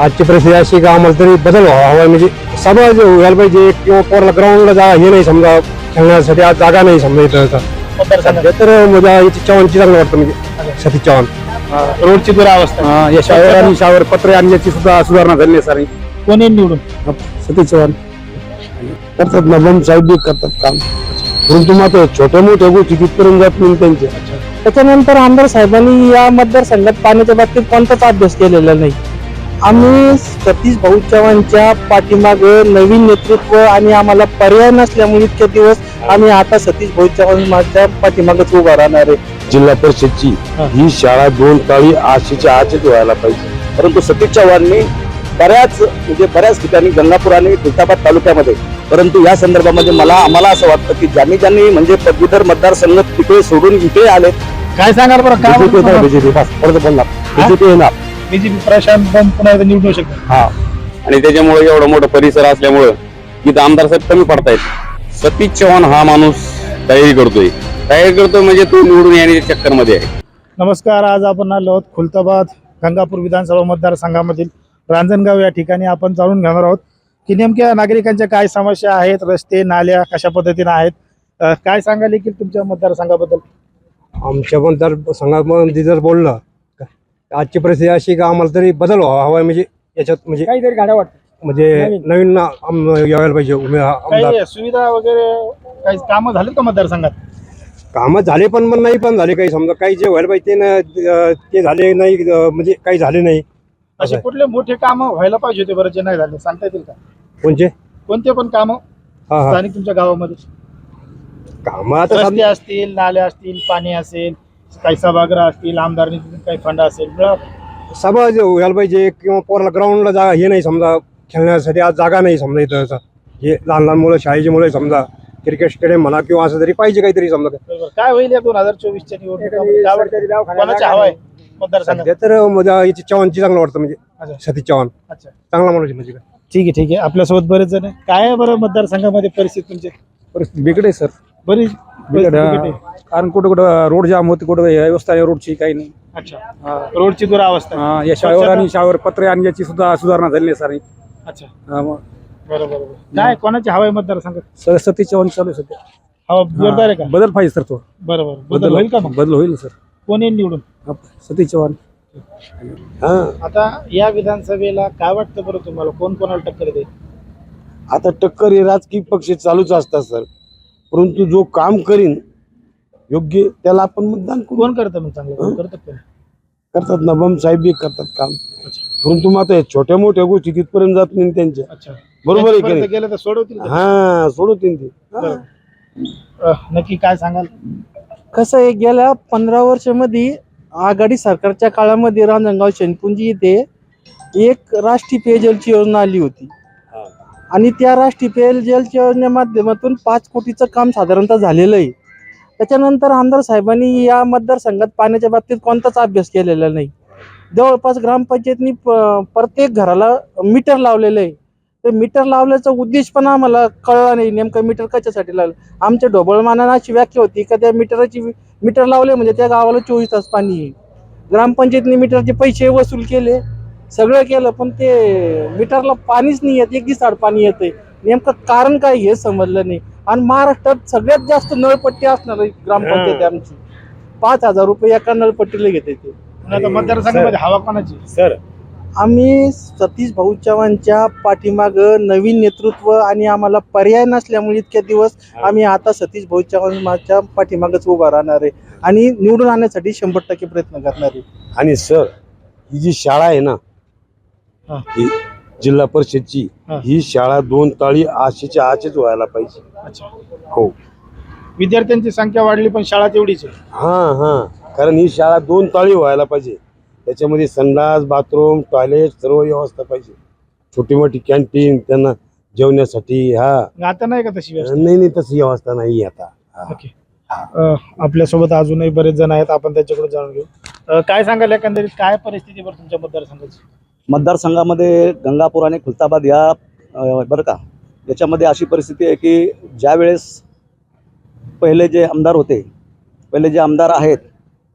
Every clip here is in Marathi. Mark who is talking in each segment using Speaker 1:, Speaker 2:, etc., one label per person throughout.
Speaker 1: आजची परिस्थिती अशी का आम्हाला तरी बदल व्हावा हवा म्हणजे समाज व्हायला पाहिजे. किंवा पोराला ग्राउंडला जा हे नाही समजा. खेळण्यासाठी आज जागा नाही समजा इथं सध्या तर म्हणजे याची चव्हाणची चांगलं वाटतं म्हणजे. सतीश चव्हाण.
Speaker 2: रोडची दुरावस्था
Speaker 1: या शावर आणि शावर पत्रे आणण्याची सुद्धा सुधारणा झाली आहे सारी.
Speaker 2: कोण निवडून?
Speaker 1: सतीश चव्हाण. करतात ना बम साहेब बी करतात काम. परंतु मात्र छोट्या मोठ्या गोष्टी तिथपर्यंत जात नाही त्यांच्या.
Speaker 3: त्याच्यानंतर आमदार साहेबांनी या मतदारसंघात पाण्याच्या बाबतीत कोणताच अभ्यास केलेला नाही. आम्ही सतीश भाऊ चव्हाणच्या पाठीमागे नवीन नेतृत्व आणि आम्हाला पर्याय नसल्यामुळे इतके दिवस आम्ही आता सतीश भाऊ चव्हाणच्या पाठीमागेच उभा राहणार आहे.
Speaker 4: जिल्हा परिषदची ही. शाळा दोन ताळी आशेच्या आचेच व्हायला पाहिजे. परंतु सतीश चव्हाणनी बऱ्याच म्हणजे बऱ्याच ठिकाणी गंगापूर आणि खुलताबाद तालुक्यामध्ये परंतु या संदर्भामध्ये मला आम्हाला असं वाटतं की ज्यांनी ज्यांनी म्हणजे पदवीधर मतदारसंघ तिकडे सोडून इकडे आले
Speaker 2: काय सांगाल बरं?
Speaker 1: बीजेपी
Speaker 2: काय
Speaker 1: बीजेपी. बोलणार. बीजेपी येणार.
Speaker 2: बीजेपी प्रशांत बंब पुन्हा एकदा येऊ शकतो.
Speaker 1: हा.
Speaker 4: आणि त्याच्यामुळे एवढा मोठा परिसर असल्यामुळं इथं आमदार साहेब कमी पडतायत. सतीश चव्हाण हा माणूस तयारी करतोय. तयारी करतोय म्हणजे तो निवडून येण्याच्या चक्करमध्ये आहे.
Speaker 2: नमस्कार आज आपण आलो आहोत खुलताबाद गंगापूर विधानसभा मतदारसंघामधील रांजणगाव या ठिकाणी आपण जाणून घेणार आहोत की नेमक्या नागरिकांच्या काय समस्या आहेत रस्ते नाल्या कशा पद्धतीने आहेत? अं, काय सांगाल की तुमच्या मतदारसंघाबद्दल?
Speaker 1: आमच्या पण तर संघामध्ये जर बोललं आजची परिस्थिती अशी का आम्हाला तरी बदल व्हावा हवा म्हणजे याच्यात म्हणजे
Speaker 2: काहीतरी गाड्या वाटतात
Speaker 1: म्हणजे
Speaker 2: नवीन.
Speaker 1: नवीन आम- यायला पाहिजे उमे- आमदार
Speaker 2: काही सुविधा वगैरे काही कामं झालीत का मतदारसंघात?
Speaker 1: कामं झाले पण पण नाही पण झाले काही. समजा काही जे व्हायला पाहिजे ते न- अं, ते झाले नाही अं, म्हणजे काही झाले नाही.
Speaker 2: असे. कुठले मोठे कामं व्हायला पाहिजे होते बरं जे नाही झाले? सांगता येतील का?
Speaker 1: कोणचे?
Speaker 2: कोणते पण कामं?
Speaker 1: हा हा.
Speaker 2: स्थानिक तुमच्या गावामध्ये.
Speaker 1: कामं आता
Speaker 2: रस्ते असतील नाले असतील पाणी असेल काही सभागृह असतील आमदार निधीतून काही फंड असेल मिळावं.
Speaker 1: सभा जे व्हायला पाहिजे किंवा पोराला ग्राउंडला जागा हे नाही समजा खेळण्यासाठी आज जागा नाही समजा इथं. हे लहान लहान मुलं शाळेची मुलं समजा क्रिकेट स्टेडियम म्हणा किंवा असं तरी पाहिजे काहीतरी समजा.
Speaker 2: काय होईल या दोन हजार चोवीसच्या मतदारसंघात
Speaker 1: सध्या तर म्हणजे याची चव्हाणची चांगलं वाटतं म्हणजे. सतीश चव्हाण
Speaker 2: अच्छा
Speaker 1: चांगला माणूस म्हणजे.
Speaker 2: ठीक आहे ठीक आहे आपल्यासोबत बरेच जण. काय बरं मतदारसंघामध्ये परिस्थिती तुमची
Speaker 5: परिस्थिती आहे सर
Speaker 2: बरीच
Speaker 5: बिकट
Speaker 2: परिस्थिती
Speaker 5: आहे.
Speaker 2: बिकट आहे.
Speaker 5: कारण कुठं कुठं रोड जाम होते कुठं व्यवस्था आहे रोडची काही नाही.
Speaker 2: अच्छा. रोडची दुरावस्था.
Speaker 5: हा, या शाळेवर आणि शाळेवर पत्रे आणि याची सुद्धा सुधारणा झाली आहे सारी.
Speaker 2: अच्छा.
Speaker 5: हा, मग.
Speaker 2: बरोबर बरोबर. काय कोणाची हवा आहे मतदारसंघात?
Speaker 5: सर सतीश चव्हाण चालू आहे सध्या.
Speaker 2: हवा जोरदार आहे का?
Speaker 5: हा, बदल पाहिजे सर तो.
Speaker 2: बरोबर. बदल होईल का मग?
Speaker 5: बदल होईल सर.
Speaker 2: कोण येईल निवडून?
Speaker 5: सतीश चव्हाण.
Speaker 1: हा.
Speaker 2: आता या विधानसभेला काय वाटतं बरं तुम्हाला? कोण कोणाला टक्कर देईल?
Speaker 4: आता टक्कर हे राजकीय पक्ष चालूच असतात सर. परंतु जो काम करीन योग्य त्याला आपण मतदान करू.
Speaker 2: कोण करतं मग चांगलं? कोण करतं कोण?
Speaker 4: करतात ना बम साहेब बी करतात काम. परंतु मात्र हे छोट्या मोठ्या गोष्टी तिथपर्यंत जात नाही त्यांच्या.
Speaker 2: अच्छा.
Speaker 4: बरोबर आहे की
Speaker 2: त्यांच्यापर्यंत
Speaker 4: नाही?
Speaker 2: गेलं तर सोडवतील का?
Speaker 4: हा सोडवतील ते. हा.
Speaker 2: अह, नक्की काय सांगाल?
Speaker 3: कसं आहे गेल्या पंधरा वर्षामध्ये आघाडी सरकारच्या काळामध्ये रांजणगाव शेनपुंजी इथे एक राष्ट्रीय पेयजलची योजना आली होती. आणि त्या राष्ट्रीय पेयजलच्या योजने माध्यमातून पाच कोटीचं काम साधारणतः झालेलं आहे. त्याच्यानंतर आमदार साहेबांनी या मतदारसंघात पाण्याच्या बाबतीत कोणताच अभ्यास केलेला नाही. जवळपास ग्रामपंचायतनी प- प्रत्येक घराला मीटर लावलेलं आहे. ते मीटर लावल्याचा उद्देश पण आम्हाला कळला नाही. नेमकं मीटर कशासाठी लावलं? आमच्या ढोबळमानानं अशी व्याख्या होती का त्या मीटरची मीटर लावले म्हणजे त्या गावाला चोवीस तास पाणी येईल. ग्रामपंचायतने मीटरचे पैसे वसूल केले. सगळं केलं पण ते मीटरला पाणीच नाही येत एक दिवसाड पाणी येतंय. नेमकं कारण काय हे समजलं नाही. आणि महाराष्ट्रात सगळ्यात जास्त नळपट्टी असणार आहे ग्रामपंचायत आमची. पाच हजार रुपये एका नळपट्टीला घेते ते.
Speaker 2: पण आता मतदारसंघामध्ये हवा कोणाची?
Speaker 1: सर.
Speaker 3: आम्ही सतीश भाऊ चव्हाणच्या पाठीमाग नवीन नेतृत्व आणि आम्हाला पर्याय नसल्यामुळे इतके दिवस आम्ही आता सतीश भाऊ चव्हाणच्या पाठीमागच उभा राहणार आहे. आणि निवडून आणण्यासाठी शंभर टक्के प्रयत्न करणार आहे.
Speaker 4: आणि सर ही जी शाळा आहे ना
Speaker 2: हा.
Speaker 4: जिल्हा परिषदची
Speaker 2: हा.
Speaker 4: शाळा दोन ताळी आशेच्या आचेच व्हायला पाहिजे.
Speaker 2: अच्छा.
Speaker 4: हो.
Speaker 2: विद्यार्थ्यांची संख्या वाढली पण शाळा तेवढीच आहे.
Speaker 4: हा हा. कारण ही शाळा दोन ताळी व्हायला पाहिजे. त्याच्यामध्ये संडास बाथरूम टॉयलेट सर्व व्यवस्था पाहिजे. छोटी मोठी कॅन्टीन त्यांना जेवण्यासाठी हा.
Speaker 2: आता नाही का तशी व्यवस्था?
Speaker 4: नाही नाही तशी व्यवस्था नाही आता. हा.
Speaker 2: ओके. आपल्यासोबत अजूनही बरेच जण आहेत आपण त्याच्याकडे जाणून घेऊ. काय सांगाल एकंदरीत? काय परिस्थिती तुमच्या मतदारसंघाची?
Speaker 6: मतदारसंघामध्ये गंगापूर आणि खुलताबाद या बरं का याच्यामध्ये अशी परिस्थिती आहे की ज्यावेळेस पहिले जे आमदार होते पहिले जे आमदार आहेत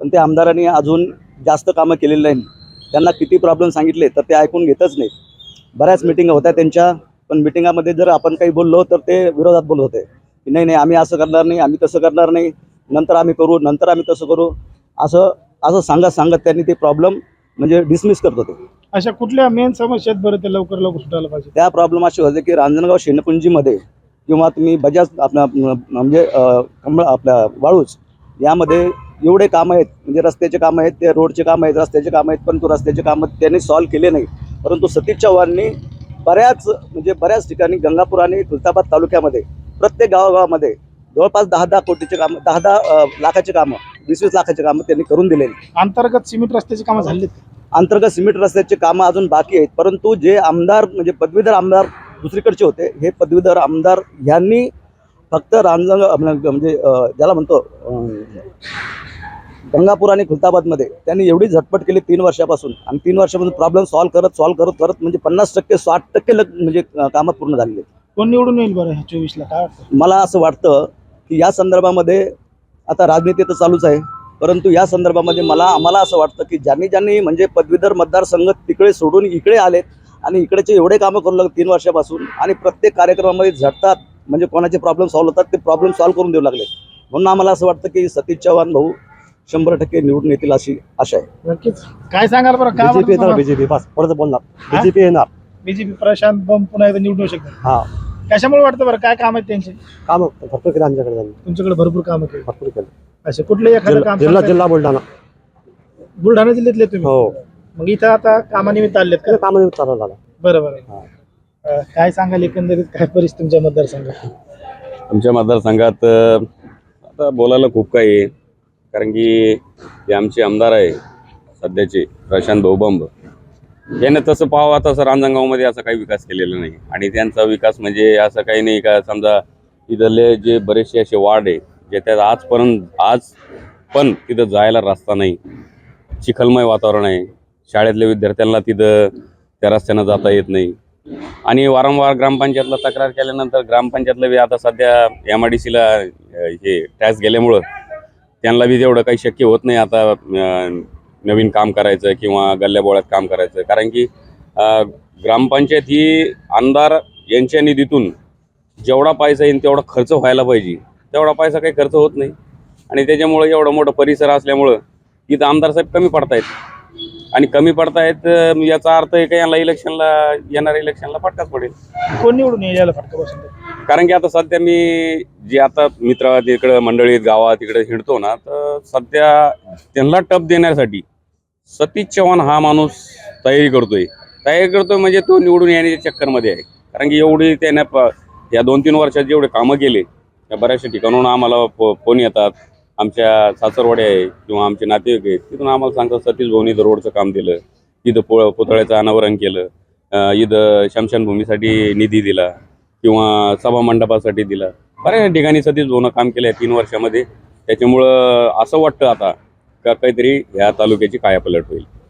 Speaker 6: पण त्या आमदारांनी अजून जास्त कामं केलेली नाही त्यांना किती प्रॉब्लेम सांगितले तर ते ऐकून घेतच नाहीत. बऱ्याच मिटिंगा होत्या त्यांच्या पण मिटिंगामध्ये जर आपण काही बोललो तर ते विरोधात बोलत होते. की नाही नाही आम्ही असं करणार नाही आम्ही तसं करणार नाही नंतर आम्ही करू नंतर आम्ही तसं करू असं असं सांगत सांगत त्यांनी ते प्रॉब्लेम म्हणजे डिसमिस करत होते.
Speaker 2: अशा कुठल्या मेन समस्या आहेत बरं ते लवकर लवकर सुटायला पाहिजे?
Speaker 6: त्या प्रॉब्लेम असे होते की रांजणगाव शेणपुंजीमध्ये किंवा तुम्ही बजाज आपल्या म- म्हणजे अ, कमळ आपल्या वाळूज यामध्ये एवढे कामं आहेत म्हणजे रस्त्याचे कामं आहेत ते रोडचे कामं आहेत रस्त्याचे कामं आहेत परंतु रस्त्याचे कामं त्यांनी सॉल्व्ह केले नाही. परंतु सतीश चव्हाणनी बऱ्याच म्हणजे बऱ्याच ठिकाणी गंगापूर आणि खुलताबाद तालुक्यामध्ये प्रत्येक गावागावामध्ये जवळपास दहा दहा कोटीचे कामं दहा दहा लाखाचे कामं वीस वीस लाखाचे कामं त्यांनी करून दिलेली.
Speaker 2: अंतर्गत सिमेंट रस्त्याची कामं झालीत?
Speaker 6: अंतर्गत सिमेंट रस्त्याचे कामं अजून बाकी आहेत. परंतु जे आमदार म्हणजे पदवीधर आमदार दुसरीकडचे होते हे पदवीधर आमदार यांनी फक्त रांजण म्हणजे ज्याला म्हणतो गंगापूर आणि खुलताबादमध्ये त्यांनी एवढी झटपट केली तीन वर्षापासून. आणि तीन वर्षापासून प्रॉब्लेम सॉल्व्ह करत सॉल्व्ह करत करत म्हणजे पन्नास टक्के साठ टक्के लग म्हणजे अं, कामं पूर्ण झालेली आहेत.
Speaker 2: कोण निवडून येईल बरं ह्या चोवीसला? काय
Speaker 6: मला असं वाटतं की या संदर्भामध्ये आता राजनीती तर चालूच आहे. परंतु या संदर्भामध्ये मला आम्हाला असं वाटतं की ज्यांनी ज्यांनी म्हणजे पदवीधर मतदारसंघ तिकडे सोडून इकडे आलेत आणि इकडेचे एवढे कामं करू लागले तीन वर्षापासून आणि प्रत्येक कार्यक्रमामध्ये झटतात म्हणजे कोणाचे प्रॉब्लेम सॉल्व्ह होतात ते प्रॉब्लेम सॉल्व्ह करून देऊ लागले. म्हणून आम्हाला असं वाटतं की सतीश चव्हाण भाऊ शंभर टक्के निवडून येतील अशी आशा आहे.
Speaker 2: नक्कीच. काय सांगाल बरं? काय
Speaker 1: बीजेपी येणार बीजेपी बस परत बोलणार. बीजेपी येणार.
Speaker 2: बीजेपी प्रशांत बंब पुन्हा एकदा निवडून येऊ शकतात.
Speaker 1: हा.
Speaker 2: कशामुळे वाटतं बरं? काय काम आहेत त्यांचे?
Speaker 1: काम भरपूर केलं आमच्याकडे त्यांनी.
Speaker 2: तुमच्याकडे भरपूर कामं केली.
Speaker 1: भरपूर केलं.
Speaker 2: असे कुठले एखादं
Speaker 1: जिल्हा
Speaker 2: काम
Speaker 1: जिल्हा
Speaker 2: सांगता
Speaker 1: जिल्हा बुलढाणा.
Speaker 2: येईल? बुलढाणा जिल्ह्यातले तुम्ही?
Speaker 1: हो.
Speaker 2: मग इथं आता कामानिमित्त आलेत का?
Speaker 1: कामाने चालू झाला
Speaker 2: बरं बरं. अं, काय सांगाल एकंदरीत? काय परिस्थिती तुमच्या मतदारसंघात?
Speaker 7: आमच्या मतदारसंघात अ, आता बोलायला खूप काही आहे. कारण की जे आमचे आमदार आहे सध्याचे प्रशांत भाऊबंब याने तसं पाहावं तसं रांजणगावमध्ये असा काही विकास केलेला नाही. आणि त्यांचा विकास म्हणजे असं काही नाही का समजा इथले जे बरेचसे असे वार्ड आहे जे त्यात आजपर्यंत आज पण तिथं जायला रस्ता नाही. चिखलमय वातावरण आहे. शाळेतल्या विद्यार्थ्यांना तिथं त्या रस्त्यानं जाता येत नाही. आणि वारंवार ग्रामपंचायतला तक्रार केल्यानंतर ग्रामपंचायतला बी आता सध्या एम आय डी सीला हे टॅक्स गेल्यामुळं त्यांना बी तेवढं काही शक्य होत नाही आता नवीन काम करायचं किंवा गल्ल्याबोळ्यात काम करायचं. कारण की ग्रामपंचायत ही आमदार यांच्या निधीतून जेवढा पैसा येईल तेवढा खर्च व्हायला पाहिजे. तेवढा पैसा काही खर्च होत नाही. आणि त्याच्यामुळं एवढं मोठं परिसर असल्यामुळं इथं आमदार साहेब कमी पडतायत. आणि कमी पडतायत याचा अर्थ आहे का यांना इलेक्शनला येणाऱ्या इलेक्शनला फटकाच पडेल.
Speaker 2: कोण निवडून येईल याला फटका बसून
Speaker 7: कारण की आता सध्या मी जे आता मित्र तिकडं मंडळीत गावात तिकडे हिंडतो ना तर सध्या त्यांना टप देण्यासाठी सतीश चव्हाण हा माणूस तयारी करतोय. तयारी करतोय म्हणजे तो निवडून येण्याच्या चक्करमध्ये आहे. कारण की एवढी त्याने या दोन तीन वर्षात जेवढे कामं केले या बऱ्याचशा ठिकाणून आम्हाला फो- फोन येतात. आमच्या सासरवाडी आहे किंवा आमचे नातेवाईक आहेत तिथून आम्हाला सांगतात सतीश भाऊनी इथं रोडचं काम दिलं. इथं पु पुतळ्याचं अनावरण केलं. इथं शमशानभूमीसाठी निधी दिला किंवा सभा मंडपासाठी दिला. बऱ्याच ठिकाणी सतीश भवनं काम केलं आहे तीन वर्षामध्ये. त्याच्यामुळं असं वाटतं आता का काहीतरी ह्या तालुक्याची कायापलट होईल.